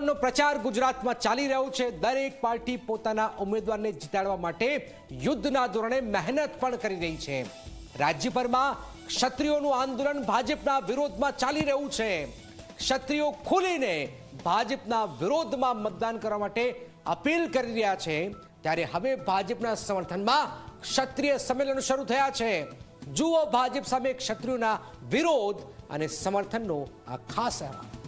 દોનનો પ્રચાર ગુજરાતમાં ચાલી રહ્યો છે. દરેક પાર્ટી પોતાના ઉમેદવારને જીતાડવા માટે યુદ્ધના ધોરણે મહેનત પણ કરી રહી છે. રાજ્યભરમાં ક્ષત્રિયોનું આંદોલન ભાજપના વિરોધમાં ચાલી રહ્યું છે. ક્ષત્રિયો ખુલીને ભાજપના વિરોધમાં મતદાન કરવા માટે અપીલ કરી રહ્યા છે. ત્યારે હવે ભાજપના સમર્થનમાં ક્ષત્રિય સંમેલનો શરૂ થયા છે. જુઓ ભાજપ સામે ક્ષત્રિયોના વિરોધ અને સમર્થનનો આ ખાસ અહેવાલ.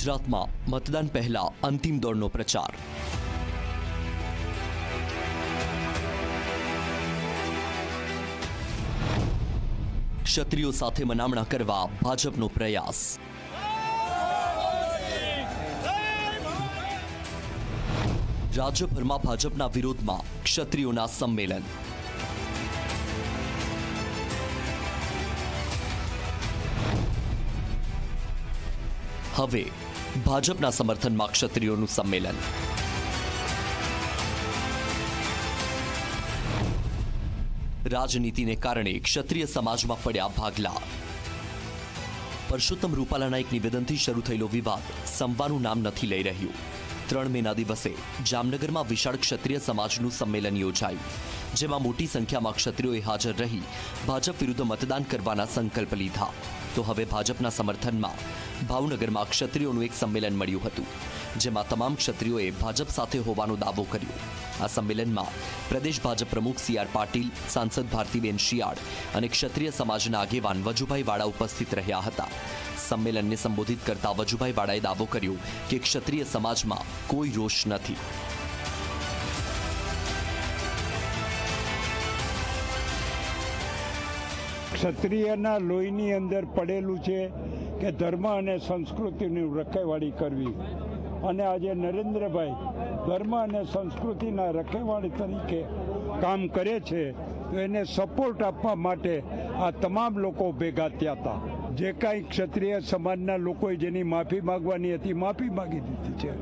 ગુજરાતમાં મતદાન પહેલા અંતિમ દોરનો પ્રચાર. ક્ષત્રિયો સાથે મનામણા કરવા ભાજપનો પ્રયાસ. રાજ્યભરમાં ભાજપના વિરોધમાં ક્ષત્રિયોના સંમેલન. હવે ભાજપના સમર્થનમાં ક્ષત્રિયોનું સંમેલન. રાજનીતિને કારણે ક્ષત્રિય સમાજમાં પડ્યા ભાગલા. પરસોત્તમ રૂપાલાના એક નિવેદનથી શરૂ થયેલો વિવાદ સંવાનું નામ નથી લઈ રહ્યું. ત્રણ મેના દિવસે જામનગરમાં વિશાળ ક્ષત્રિય સમાજનું સંમેલન યોજાયું, જેમાં મોટી સંખ્યામાં ક્ષત્રિયોએ હાજર રહી ભાજપ વિરુદ્ધ મતદાન કરવાના સંકલ્પ લીધા. તો હવે ભાજપના સમર્થનમાં ભાવનગરમાં ક્ષત્રિયોનું એક સંમેલન મળ્યું હતું, જેમાં તમામ ક્ષત્રિયોએ ભાજપ સાથે હોવાનો દાવો કર્યો. આ સંમેલનમાં પ્રદેશ ભાજપ પ્રમુખ સી આર પાટીલ, સાંસદ ભારતીબેન શિયાળ અને ક્ષત્રિય સમાજના આગેવાન વજુભાઈ વાળા ઉપસ્થિત રહ્યા હતા. સંમેલનને સંબોધિત કરતા વજુભાઈ વાળાએ દાવો કર્યો કે ક્ષત્રિય સમાજમાં કોઈ રોષ નથી. ક્ષત્રિયના લોહીની અંદર પડેલું છે કે ધર્મ અને સંસ્કૃતિની રખેવાળી કરવી. અને આજે નરેન્દ્રભાઈ ધર્મ અને સંસ્કૃતિના રખેવાળી તરીકે કામ કરે છે, તો એને સપોર્ટ આપવા માટે આ તમામ લોકો ભેગા થયા હતા. જે કાંઈ ક્ષત્રિય સમાજના લોકોએ જેની માફી માગવાની હતી, માફી માગી દીધી છે.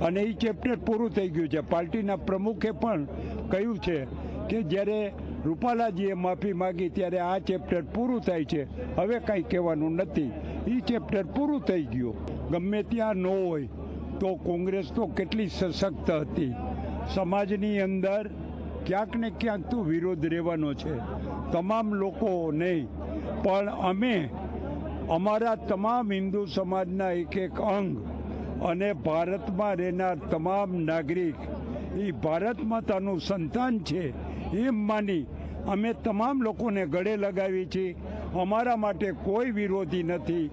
અને એ ચેપ્ટર પૂરું થઈ ગયું છે. પાર્ટીના પ્રમુખે પણ કહ્યું છે કે જ્યારે રૂપાલાજીએ માફી માગી ત્યારે આ ચેપ્ટર પૂરું થાય છે. હવે કાંઈ કહેવાનું નથી. એ ચેપ્ટર પૂરું થઈ ગયું. ગમે ત્યાં ન હોય તો કોંગ્રેસ તો કેટલી સશક્ત હતી. સમાજની અંદર ક્યાંક ને ક્યાંક તો વિરોધ રહેવાનો છે. તમામ લોકો નહીં. પણ અમે અમારા તમામ હિન્દુ સમાજના એક એક અંગ અને ભારતમાં રહેનાર તમામ નાગરિક એ ભારત માતાનું સંતાન છે એમ માની અમે તમામ લોકોને ગળે લગાવી છીએ અમારા માટે કોઈ વિરોધી નથી.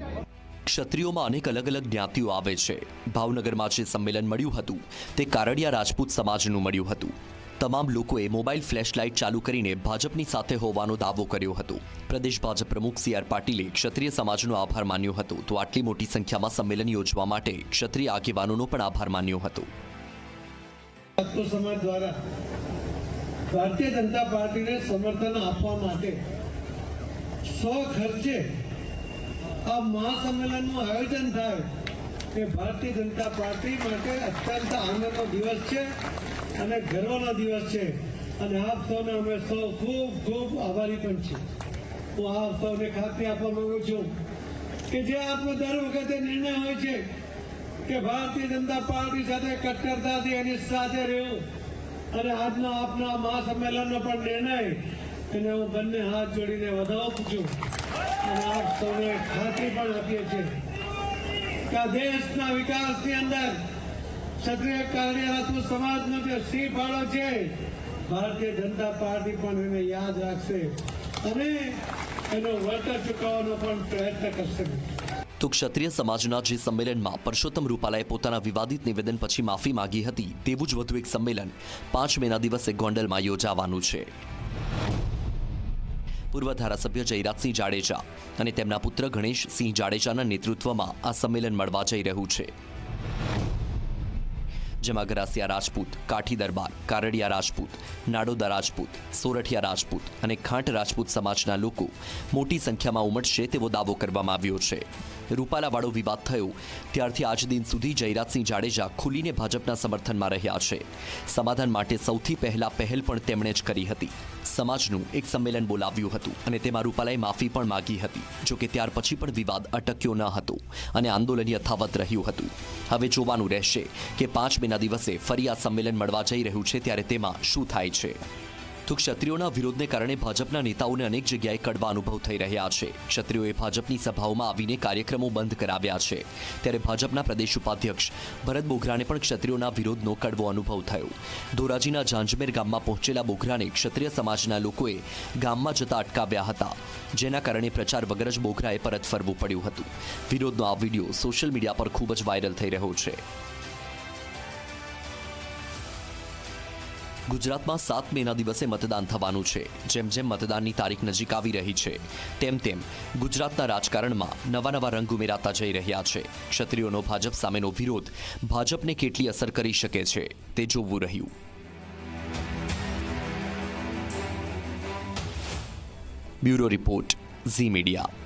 ક્ષત્રિયોમાં અનેક અલગ અલગ જ્ઞાતિઓ આવે છે. ભાવનગરમાં જે સંમેલન મળ્યું હતું તે કારડિયા રાજપૂત સમાજનું મળ્યું હતું. તમામ લોકોએ મોબાઈલ ફ્લેશલાઇટ ચાલુ કરીને ભાજપની સાથે હોવાનો દાવો કર્યો હતો. પ્રદેશ ભાજપ પ્રમુખ સી આર પાટીલે ક્ષત્રિય સમાજનો આભાર માન્યો હતો. તો આટલી મોટી સંખ્યામાં સંમેલન યોજવા માટે ક્ષત્રિય આગેવાનોનો પણ આભાર માન્યો હતો. સમાજ દ્વારા ભારતીય જનતા પાર્ટીને સમર્થન આપવા માટે સો ખર્ચે આ મહાસંમેલનનું આયોજન થાય એ ભારતીય જનતા પાર્ટી માટે અત્યંત આનંદનો દિવસ છે અને ગર્વનો દિવસ છે. અને આપ સૌને અમે સૌ ખૂબ ખૂબ આભારી પણ છીએ. હું આપ સૌને ખાતરી આપવા માંગુ છું કે જે આપનો દર વખતે નિર્ણય હોય છે કે ભારતીય જનતા પાર્ટી સાથે કટ્ટરતાથી એની સાથે રહેવું અને આજના આપના મહાસંમેલનનો પણ નિર્ણય એને હું બંને હાથ જોડીને વધાવું છું. અને આપ સૌને ખાતરી પણ આપીએ છીએ કે દેશના વિકાસની અંદર ક્ષત્રિય કાર્ય રાજપૂત સમાજનો જે સિંહ ફાળો છે, ભારતીય જનતા પાર્ટી પણ એને યાદ રાખશે અને એનો વળતર ચૂકવવાનો પણ પ્રયત્ન કરશે. તો ક્ષત્રિય સમાજના જે સંમેલનમાં પરસોત્તમ રૂપાલાએ પોતાના વિવાદિત નિવેદન પછી માફી માંગી હતી, તેવું જ વધુ એક સંમેલન પાંચ મેના દિવસે ગોંડલમાં યોજાવાનું છે. પૂર્વ ધારાસભ્ય જયરાજસિંહ જાડેજા અને તેમના પુત્ર ગણેશ સિંહ જાડેજાના નેતૃત્વમાં આ સંમેલન મળવા જઈ રહ્યું છે. જેમાં ગરાસિયા રાજપૂત, કાઠી દરબાર, કારડિયા રાજપૂત, નાડોદા રાજપૂત, સોરઠિયા રાજપૂત અને ખાંટ રાજપૂત સમાજના લોકો મોટી સંખ્યામાં ઉમટશે તેવો દાવો કરવામાં આવ્યો છે. રૂપાલાવાળો વિવાદ થયો. ત્યારથી આજ દિન સુધી જયરાજસિંહ જાડેજા ખુલીને ભાજપના સમર્થનમાં રહ્યા છે. સમાધાન માટે સૌથી પહેલા પહેલ પણ તેમણે જ કરી હતી. સમાજનું એક સંમેલન બોલાવ્યું હતું અને તેમાં રૂપાલાએ માફી પણ માગી હતી જોકે ત્યાર પછી પણ વિવાદ અટક્યો ન હતો અને આંદોલન યથાવત રહ્યું હતું. હવે જોવાનું રહેશે કે પાંચ મેના દિવસે ફરી આ સંમેલન મળવા જઈ રહ્યું છે ત્યારે તેમાં શું થાય છે. તો ક્ષત્રિયોના વિરોધને કારણે ભાજપના નેતાઓને અનેક જગ્યાએ કડવા અનુભવ થઈ રહ્યા છે. ક્ષત્રિયોએ ભાજપની સભાઓમાં આવીને કાર્યક્રમો બંધ કરાવ્યા છે. ત્યારે ભાજપના પ્રદેશ ઉપાધ્યક્ષ ભરત બોઘરાને પણ ક્ષત્રિયોના વિરોધનો કડવો અનુભવ થયો. ધોરાજીના ઝાંઝમેર ગામમાં પહોંચેલા બોઘરાને ક્ષત્રિય સમાજના લોકોએ ગામમાં જતા અટકાવ્યા હતા. જેના કારણે પ્રચાર વગર જ બોઘરાએ પરત ફરવું પડ્યું હતું. વિરોધનો આ વીડિયો સોશિયલ મીડિયા પર ખૂબ જ વાયરલ થઈ રહ્યો છે. ગુજરાતમાં સાત મેના દિવસે મતદાન થવાનું છે. જેમ જેમ મતદાનની તારીખ નજીક આવી રહી છે, તેમ તેમ ગુજરાતના રાજકારણમાં નવા નવા રંગ ઉમેરાતા જઈ રહ્યા છે. ક્ષત્રિયોનો ભાજપ સામેનો વિરોધ ભાજપને કેટલી અસર કરી શકે છે, તે જોવું રહ્યું. Bureau report, Zee Media.